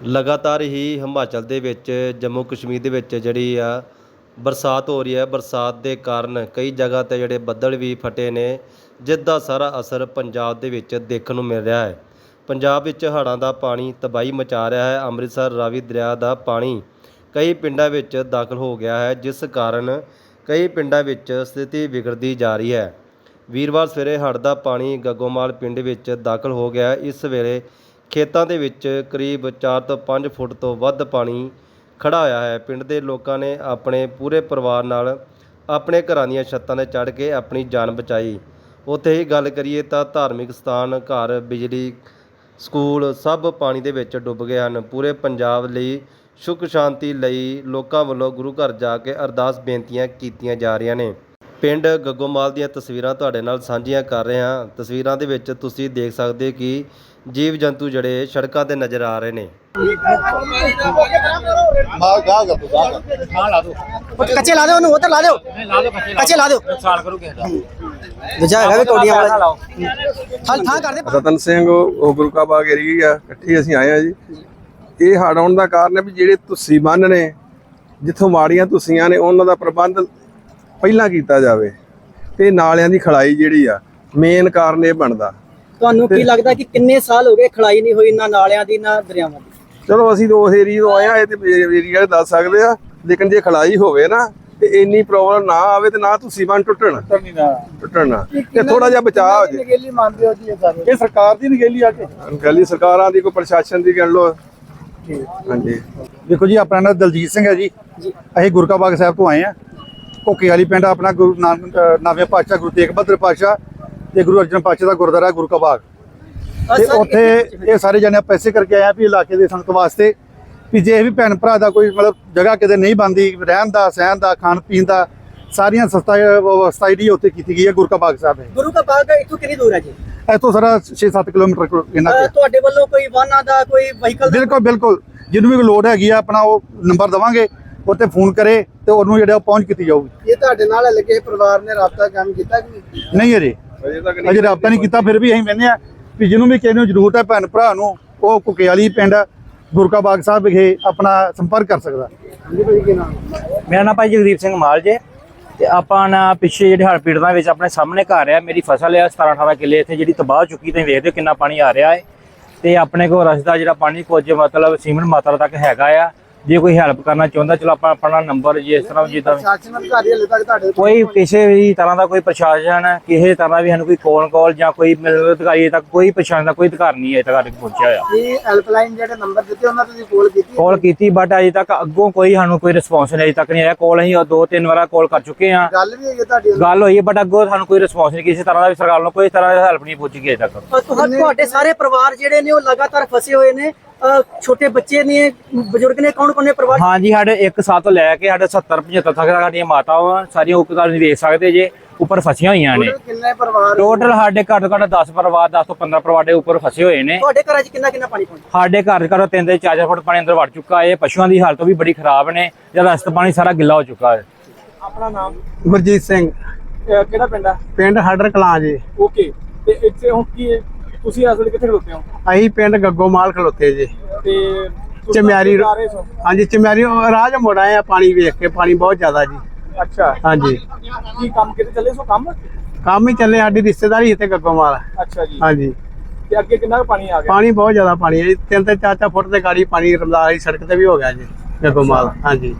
ਲਗਾਤਾਰ ਹੀ ਹਿਮਾਚਲ ਦੇ ਵਿੱਚ, ਜੰਮੂ ਕਸ਼ਮੀਰ ਦੇ ਵਿੱਚ ਜਿਹੜੀ ਆ, ਬਰਸਾਤ ਹੋ ਰਹੀ ਹੈ। ਬਰਸਾਤ ਦੇ ਕਾਰਨ ਕਈ ਜਗ੍ਹਾ ਤੇ ਜਿਹੜੇ ਬੱਦਲ ਵੀ ਫਟੇ ਨੇ, ਜਿਸ ਦਾ ਸਾਰਾ ਅਸਰ ਪੰਜਾਬ ਦੇ ਵਿੱਚ ਦੇਖਣ ਨੂੰ ਮਿਲ ਰਿਹਾ ਹੈ। ਪੰਜਾਬ ਵਿੱਚ ਹੜ੍ਹਾਂ ਦਾ ਪਾਣੀ ਤਬਾਹੀ ਮਚਾ ਰਿਹਾ ਹੈ। ਅੰਮ੍ਰਿਤਸਰ, ਰਾਵੀ ਦਰਿਆ ਦਾ ਪਾਣੀ ਕਈ ਪਿੰਡਾਂ ਵਿੱਚ ਦਾਖਲ ਹੋ ਗਿਆ ਹੈ, ਜਿਸ ਕਾਰਨ ਕਈ ਪਿੰਡਾਂ ਵਿੱਚ ਸਥਿਤੀ ਵਿਗੜਦੀ ਜਾ ਰਹੀ ਹੈ। ਵੀਰਵਾਰ ਸਵੇਰੇ ਹੜ੍ਹ ਦਾ ਪਾਣੀ ਗੱਗੋਮਾਲ ਪਿੰਡ ਵਿੱਚ ਦਾਖਲ ਹੋ ਗਿਆ। ਇਸ ਵੇਲੇ ਖੇਤਾਂ ਦੇ ਵਿੱਚ ਕਰੀਬ ਚਾਰ ਤੋਂ ਪੰਜ ਫੁੱਟ ਤੋਂ ਵੱਧ ਪਾਣੀ ਖੜ੍ਹਾ ਹੋਇਆ ਹੈ। ਪਿੰਡ ਦੇ ਲੋਕਾਂ ਨੇ ਆਪਣੇ ਪੂਰੇ ਪਰਿਵਾਰ ਨਾਲ ਆਪਣੇ ਘਰਾਂ ਦੀਆਂ ਛੱਤਾਂ ਤੇ ਚੜ੍ਹ ਕੇ ਆਪਣੀ ਜਾਨ ਬਚਾਈ। ਉੱਥੇ ਹੀ ਗੱਲ ਕਰੀਏ ਤਾਂ ਧਾਰਮਿਕ ਸਥਾਨ, ਘਰ, ਬਿਜਲੀ, ਸਕੂਲ ਸਭ ਪਾਣੀ ਦੇ ਵਿੱਚ ਡੁੱਬ ਗਏ ਹਨ। ਪੂਰੇ ਪੰਜਾਬ ਲਈ ਸੁੱਖ ਸ਼ਾਂਤੀ ਲਈ ਲੋਕਾਂ ਵੱਲੋਂ ਗੁਰੂ ਘਰ ਜਾ ਕੇ ਅਰਦਾਸ ਬੇਨਤੀਆਂ ਕੀਤੀਆਂ ਜਾ ਰਹੀਆਂ ਨੇ। ਪਿੰਡ ਗੱਗੋਮਾਲ ਦੀਆਂ ਤਸਵੀਰਾਂ ਤੁਹਾਡੇ ਨਾਲ ਸਾਂਝੀਆਂ ਕਰ ਰਹੇ ਹਾਂ। ਤਸਵੀਰਾਂ ਦੇ ਵਿੱਚ ਤੁਸੀਂ ਦੇਖ ਸਕਦੇ ਕਿ ਜੀਵ ਜੰਤੂ ਜਿਹੜੇ ਸੜਕਾਂ ਤੇ ਨਜ਼ਰ ਆ ਰਹੇ ਨੇ। ਕੱਚੇ ਲਾ ਦਿਓ ਉਹਨੂੰ ਉਧਰ ਲਾ ਦਿਓ। ਕੱਚੇ ਲਾ ਦਿਓ। ਨੁਕਸਾਨ ਕਰੂ ਕਿਸੇ ਦਾ ਦੂਜਾ ਹੈਗਾ ਵੀ ਕੋਡੀਆਂ ਵਾਲਾ। ਥਾਂ ਥਾਂ ਕਰ ਦੇ। ਰਤਨ ਸਿੰਘ ਉਹ ਗੁਰੂ ਕਾ ਬਾਗ ਏਰੀਆ ਇਕੱਠੇ ਅਸੀਂ ਆਏ ਆ ਜੀ। ਇਹ ਹੜ੍ਹ ਆਉਣ ਦਾ ਕਾਰਨ ਹੈ ਵੀ ਜਿਹੜੇ ਤੁਸੀਂ ਬੰਨ ਨੇ ਜਿੱਥੋਂ ਮਾੜੀਆਂ ਤੁਸੀਆਂ ਨੇ ਉਹਨਾਂ ਦਾ ਪ੍ਰਬੰਧ ਪਹਿਲਾਂ ਕੀਤਾ ਜਾਵੇ। ਤੇ ਨਾਲਿਆਂ ਦੀ ਖੜਾਈ ਜਿਹੜੀ ਆ ਮੇਨ ਕਾਰਨ ਇਹ ਬਣਦਾ। ਤੁਹਾਨੂੰ ਕੀ ਲੱਗਦਾ ਕਿ ਕਿੰਨੇ ਸਾਲ ਹੋ ਗਏ ਖੜਾਈ ਨਹੀਂ ਹੋਈ ਨਾ ਨਾਲਿਆਂ ਦੀ ਨਾ ਦਰਿਆਵਾਂ ਦੀ? ਚਲੋ ਅਸੀਂ ਤਾਂ ਉਸ ਏਰੀਆ ਤੋਂ ਆਏ ਆ ਇਹ ਤੇ ਏਰੀਆ ਦੱਸ ਸਕਦੇ ਆ। ਲੇਕਿਨ ਜੇ ਖੜਾਈ ਹੋਵੇ ਨਾ ਤੇ ਇੰਨੀ ਪ੍ਰੋਬਲਮ ਨਾ ਆਵੇ ਤੇ ਨਾ ਤੁਸੀਂ ਬੰਨ ਟੁੱਟਣ। ਟੁੱਟਣ ਨਾ ਤੇ ਥੋੜਾ ਜਿਹਾ ਬਚਾਅ ਹੋ ਜੇ। ਨਗੇਲੀ ਮੰਨਦੇ ਹੋ ਜੀ ਇਹ ਸਾਰੇ ਇਹ ਸਰਕਾਰ ਦੀ ਨਗੇਲੀ ਆ ਕੇ। ਗੱਲ ਸਰਕਾਰਾਂ ਦੀ ਕੋਈ ਪ੍ਰਸ਼ਾਸਨ ਦੀ ਗੱਲ ਲੋ ਹਾਂਜੀ। ਦੇਖੋ ਜੀ ਆਪਣਾ ਨਾਮ ਦਲਜੀਤ ਸਿੰਘ ਹੈ ਜੀ। ਅਸੀਂ ਗੁਰਕਾ ਬਾਗ ਸਾਹਿਬ ਤੋਂ ਆਏ ਆ। ਕੋਕੇ ਵਾਲੀ ਪਿੰਡ ਆਪਣਾ ਗੁਰੂ ਨਾਨਕ ਨਵੇਂ ਪਾਤਸ਼ਾਹ ਗੁਰੂ ਤੇਗ ਬਹਾਦਰ ਪਾਤਸ਼ਾਹ ਤੇ ਗੁਰੂ ਅਰਜਨ ਪਾਤਸ਼ਾਹ ਦਾ ਗੁਰਦੁਆਰਾ ਗੁਰਕਾ ਬਾਗ। ਤੇ ਉੱਥੇ ਇਹ ਸਾਰੇ ਜਣੇ ਪੈਸੇ ਕਰਕੇ ਆਏ ਆ ਵੀ ਇਲਾਕੇ ਦੇ ਸੰਗਤ ਵਾਸਤੇ ਵੀ ਜੇ ਵੀ ਭੈਣ ਭਰਾ ਦਾ ਕੋਈ ਮਤਲਬ ਜਗ੍ਹਾ ਕਿਤੇ ਨਹੀਂ ਬੰਦੀ ਰਹਿਣ ਦਾ ਸਹਿਣ ਦਾ ਖਾਣ ਪੀਣ ਦਾ ਸਾਰੀਆਂ ਸਸਤਾ ਵਿਵਸਥਾ ਜਿਹੜੀ ਉੱਥੇ ਕੀਤੀ ਗਈ ਹੈ ਗੁਰਕਾ ਬਾਗ ਸਾਹਿਬ ਵਿੱਚ। ਗੁਰੂ ਕਾ ਬਾਗ ਇੱਥੋਂ ਕਿੰਨੀ ਦੂਰ ਹੈ ਜੀ? ਇੱਥੋਂ ਸਾਰਾ 6-7 ਕਿਲੋਮੀਟਰ ਕੋਲ ਇਹਨਾਂ ਕੁ ਤੁਹਾਡੇ ਵੱਲੋਂ ਕੋਈ ਵਾਹਨਾਂ ਦਾ ਕੋਈ ਵਹੀਕਲ ਬਿਲਕੁਲ ਬਿਲਕੁਲ। ਜਿਹਨੂੰ ਵੀ ਲੋੜ ਹੈਗੀ ਆ ਆਪਣਾ ਉਹ ਨੰਬਰ ਦਵਾਂਗੇ ਉੱਤੇ ਫੋਨ ਕਰੇ ਤੇ ਉਹਨੂੰ ਜਿਹੜਾ ਉਹ ਪਹੁੰਚ ਕੀਤੀ ਜਾਊਗੀ। ਇਹ ਤੁਹਾਡੇ ਨਾਲ ਲੱਗੇ ਪਰਿਵਾਰ ਨੇ ਰਾਬਤਾ ਕੰਮ ਕੀਤਾ ਕਿ ਨਹੀਂ? ਨਹੀਂ ਅਜੇ। ਅਜੇ ਤੱਕ ਅਜੇ ਰਾਬਤਾ ਨਹੀਂ ਕੀਤਾ। ਫਿਰ ਵੀ ਅਸੀਂ ਕਹਿੰਦੇ ਆ ਵੀ ਜਿਹਨੂੰ ਵੀ ਕਿਸੇ ਨੂੰ ਜ਼ਰੂਰਤ ਹੈ ਭੈਣ ਭਰਾ ਨੂੰ ਉਹ ਕੁਕੇਵਾਲੀ ਪਿੰਡ ਗੁਰਕਾ ਬਾਗ ਸਾਹਿਬ ਵਿਖੇ ਆਪਣਾ ਸੰਪਰਕ ਕਰ ਸਕਦਾ। ਹਾਂਜੀ ਭਾਈ ਕੀ ਨਾਮ? ਮੇਰਾ ਨਾਮ ਭਾਈ ਜਗਦੀਪ ਸਿੰਘ ਮਾਲ ਜੇ ਤੇ ਆਪਾਂ ਨਾ ਪਿੱਛੇ ਜਿਹੜੇ ਹੜ੍ਹ ਪੀੜਤਾਂ ਵਿੱਚ ਆਪਣੇ ਸਾਹਮਣੇ ਘਰ ਆ ਮੇਰੀ ਫਸਲ ਆ 17 18 ਕਿੱਲੇ ਇੱਥੇ ਜਿਹੜੀ ਤਬਾਹ ਹੋ ਚੁੱਕੀ ਤੁਸੀਂ ਵੇਖਦੇ ਹੋ ਕਿੰਨਾ ਪਾਣੀ ਆ ਰਿਹਾ ਹੈ। ਤੇ ਆਪਣੇ ਕੋਲ ਰਸਤਾ ਜਿਹੜਾ ਪਾਣੀ ਕੁਝ ਮਤਲਬ ਸੀਮਨ ਮਾਤਰਾ ਤੱਕ ਹੈਗਾ ਆ। ਜੇ ਕੋਈ ਹੈਲਪ ਕਰਨਾ ਚਾਹੁੰਦਾ ਚਲੋ ਆਪਾਂ ਆਪਣਾ ਨੰਬਰ ਜਿਸ ਤਰ੍ਹਾਂ ਜਿੱਦਾਂ ਸ਼ਾਸਨ ਅਧਿਕਾਰੀ ਹਲੇ ਤੱਕ ਤੁਹਾਡੇ ਕੋਈ ਕਿਸੇ ਵੀ ਤਰ੍ਹਾਂ ਦਾ ਕੋਈ ਪ੍ਰਸ਼ਾਸਨ ਕਿਸੇ ਤਰ੍ਹਾਂ ਦਾ ਵੀ ਸਾਨੂੰ ਕੋਈ ਫੋਨ ਕਾਲ ਜਾਂ ਕੋਈ ਮਿਲਣ ਅਧਿਕਾਰੀ ਤੱਕ ਕੋਈ ਪ੍ਰਸ਼ਾਸਨ ਦਾ ਕੋਈ ਅਧਿਕਾਰ ਨਹੀਂ ਹੈ ਤੱਕ ਪਹੁੰਚਿਆ ਆ ਇਹ ਹੈਲਪਲਾਈਨ ਜਿਹੜੇ ਨੰਬਰ ਦਿੱਤੇ ਉਹਨਾਂ ਤੇ ਤੁਸੀਂ ਕੋਲ ਕੀਤੀ? ਕਾਲ ਕੀਤੀ ਬਟ ਅਜੇ ਤੱਕ ਅੱਗੋਂ ਕੋਈ ਸਾਨੂੰ ਕੋਈ ਰਿਸਪੌਂਸ ਨਹੀਂ ਅਜੇ ਤੱਕ ਨਹੀਂ ਆਇਆ। ਕਾਲ ਅਸੀਂ ਦੋ ਤਿੰਨ ਵਾਰ ਕਾਲ ਕਰ ਚੁੱਕੇ ਆ ਗੱਲ ਵੀ ਹੈਗੀ ਤੁਹਾਡੀ ਗੱਲ ਹੋਈ ਬਟ ਅੱਗੋਂ ਸਾਨੂੰ ਕੋਈ ਰਿਸਪੌਂਸ ਨਹੀਂ ਕਿਸੇ ਤਰ੍ਹਾਂ ਦਾ ਵੀ ਸਰਕਾਰ ਵੱਲੋਂ ਕੋਈ ਤਰ੍ਹਾਂ ਦੀ ਹੈਲਪ ਨਹੀਂ ਪਹੁੰਚੀ ਅਜੇ ਤੱਕ। ਤੁਹਾਡੇ ਸਾਰੇ ਪਰਿਵਾਰ ਜਿਹੜੇ ਨੇ ਉਹ ਲਗਾਤਾਰ ਫਸੇ ਹੋਏ ਨੇ। ਛੋਟੇ ਬੱਚੇ ਨੇ ਬਜ਼ੁਰਗ ਨੇ ਕੌਣ ਕੌਣ ਨੇ ਪਰਿਵਾਰ ਹਾਂਜੀ ਸਾਡੇ ਇੱਕ ਸਾਲ ਤੋਂ ਲੈ ਕੇ ਸਾਡੇ 70 75 ਤੱਕ ਸਾਡੀਆਂ ਮਾਤਾਵਾਂ ਸਾਰੀਆਂ ਉੱਪਰ ਤੁਸੀਂ ਵੇਖ ਸਕਦੇ ਜੇ ਉੱਪਰ ਫਸੀਆਂ ਹੋਈਆਂ ਨੇ। ਕਿੰਨੇ ਪਰਿਵਾਰ ਟੋਟਲ ਸਾਡੇ ਘੱਟ ਘੱਟ 10 ਪਰਿਵਾਰ 10 ਤੋਂ 15 ਪਰਿਵਾਰ ਦੇ ਉੱਪਰ ਫਸੇ ਹੋਏ ਨੇ। ਤੁਹਾਡੇ ਘਰਾਂ 'ਚ ਕਿੰਨਾ ਕਿੰਨਾ ਪਾਣੀ ਪਹੁੰਚਿਆ? ਸਾਡੇ ਘਰ ਘਰ ਤਿੰਨ ਦੇ 4 ਫੁੱਟ ਪਾਣੀ ਅੰਦਰ ਵੜ ਚੁੱਕਾ ਹੈ। ਪਸ਼ੂਆਂ ਦੀ ਹਾਲਤ ਵੀ ਬੜੀ ਖਰਾਬ ਨੇ। ਜਦ ਰਸਤ ਪਾਣੀ ਸਾਰਾ ਗਿੱਲਾ ਹੋ ਚੁੱਕਾ ਹੈ। ਆਪਣਾ ਨਾਮ? ਗੁਰਜੀਤ ਸਿੰਘ। ਕਿਹੜਾ ਪਿੰਡ ਆ? ਪਿੰਡ ਹੜਰ ਕਲਾਂ ਜੀ। ਓਕੇ ਤੇ ਇੱਥੇ ਹੁਣ ਕੀ ਤੁਸੀਂ ਇਸ ਵੇਲੇ ਕਿੱਥੇ ਖਲੋਤੇ ਹੋ? ਅਸੀਂ ਪਿੰਡ ਗੱਗੋਮਾਲ ਖਲੋਤੇ ਜੀ। ਤੇ ਚਮਿਆਰੀ ਹਾਂਜੀ ਚਮਿਆਰੀ ਰਾਜ ਮੁੜ ਆ ਪਾਣੀ ਵੇਖ ਕੇ ਪਾਣੀ ਬਹੁਤ ਜ਼ਿਆਦਾ ਜੀ। ਅੱਛਾ। ਹਾਂਜੀ। ਕੀ ਕੰਮ ਕਿਤੇ ਚੱਲੇ ਸੋ ਕੰਮ? ਕੰਮ ਹੀ ਚੱਲੇ ਸਾਡੀ ਰਿਸ਼ਤੇਦਾਰੀ ਇੱਥੇ ਗੱਗੋਮਾਲ ਅੱਛਾ ਜੀ। ਹਾਂਜੀ। ਤੇ ਅੱਗੇ ਕਿੰਨਾ ਪਾਣੀ ਆ ਗਿਆ? ਪਾਣੀ ਬਹੁਤ ਜ਼ਿਆਦਾ ਪਾਣੀ ਹੈ ਤਿੰਨ ਤੇ ਚਾਰ ਚਾਰ ਫੁੱਟ ਤੇ ਗਾੜੀ ਪਾਣੀ ਰਮਦਾਸ ਦੀ ਸੜਕ ਤੇ ਵੀ ਹੋ ਗਿਆ ਜੀ ਗੱਗੋਮਾਲ ਹਾਂਜੀ।